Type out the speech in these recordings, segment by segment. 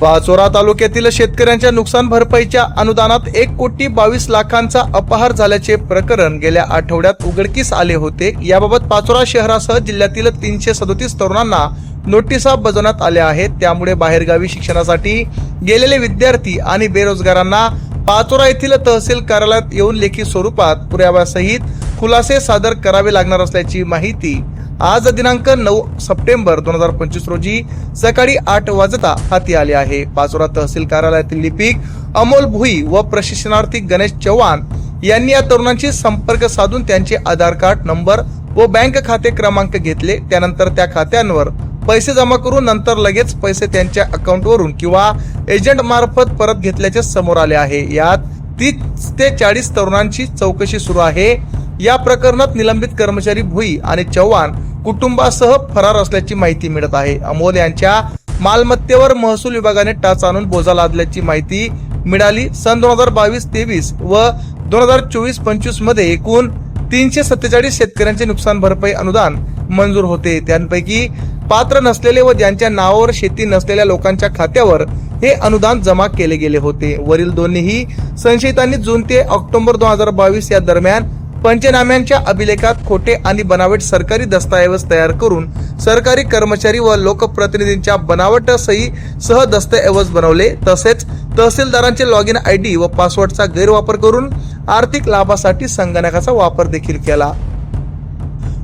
पाचोरा तालुक्यातील शेतकऱ्यांच्या नुकसान भरपाईच्या अनुदानात एक कोटी बावीस लाखांचा अपहार झाल्याचे प्रकरण गेल्या आठवड्यात उघडकीस आले होते. याबाबत पाचोरा शहरासह जिल्ह्यातील तीनशे सदोतीस तरुणांना नोटिसा बजावण्यात आल्या आहेत. त्यामुळे बाहेरगावी शिक्षणासाठी गेलेले विद्यार्थी आणि बेरोजगारांना पाचोरा येथील तहसील कार्यालयात येऊन लेखी स्वरूपात पुराव्यासहित खुलासे सादर करावे लागणार असल्याची माहिती आज दिनांक नऊ सप्टेंबर दोन हजार पंचवीस रोजी सकाळी आठ वाजता हाती आले आहे. पाचोरा तहसील कार्यालयातील लिपिक अमोल भुई व प्रशिक्षणार्थी गणेश चव्हाण यांनी या तरुणांशी संपर्क साधून त्यांचे आधार कार्ड नंबर व बँक खाते क्रमांक घेतले. त्यानंतर त्या खात्यांवर पैसे जमा करून नंतर लगेच पैसे त्यांच्या अकाउंटवरून किंवा एजंट मार्फत परत घेतल्याचे समोर आले आहे. यात तीस ते चाळीस तरुणांची चौकशी सुरू आहे. या प्रकरणात निलंबित कर्मचारी भुई आणि चव्हाण कुटुंबासह फरार असल्याची माहिती मिळत आहे. अमोल यांच्या मालमत्तेवर महसूल विभागाने टाच आणून बोजा लादल्याची माहिती मिळाली. सन दोन हजार बावीस तेवीस व दोन हजार चोवीस पंचवीसमध्ये एकूण तीनशे सत्तेचाळीस शेतकऱ्यांचे नुकसान भरपाई अनुदान मंजूर होते. त्यांपैकी पात्र नसलेले व ज्यांच्या नावावर शेती नसलेल्या लोकांच्या खात्यावर हे अनुदान जमा केले गेले होते. वरील दोन्हीही संशयितांनी जून ते ऑक्टोबर दोन हजार बावीस या दरम्यान पंचनाम्यांच्या अभिलेखात खोटे आणि बनावट सरकारी दस्तऐवज तयार करून सरकारी कर्मचारी व लोकप्रतिनिधींच्या बनावट सही सह दस्तऐवज बनवले. तसेच तहसीलदारांचे लॉग इन आय डी व पासवर्डचा गैरवापर करून आर्थिक लाभासाठी संगणकाचा वापर देखील केला.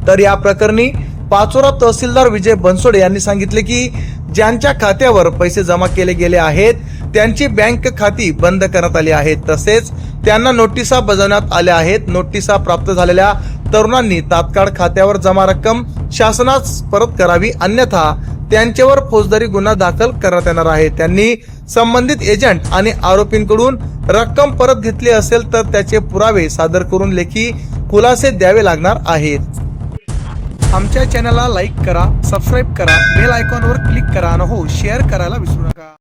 तर या प्रकरणी पाचोरा तहसीलदार विजय बनसोडे यांनी सांगितले की ज्यांच्या खात्यावर पैसे जमा केले गेले आहेत त्यांची बँक खाती बंद करण्यात आली आहेत. तसेच त्यांना नोटिसा बजावण्यात आल्या आहेत. नोटिसा प्राप्त झालेल्या तरुणांनी तात्काळ खात्यावर जमा रक्कम शासनास परत करावी अन्यथा त्यांच्यावर फौजदारी गुन्हा दाखल करण्यात येणार आहे. त्यांनी संबंधित एजंट आणि आरोपींकडून रक्कम परत घेतली असेल तर त्याचे पुरावे सादर करून लेखी खुलासे द्यावे लागणार आहेत. आमच्या चॅनलला लाईक करा सबस्क्राईब करा बेल आयकॉनवर क्लिक करा आणि हो शेअर करायला विसरू नका.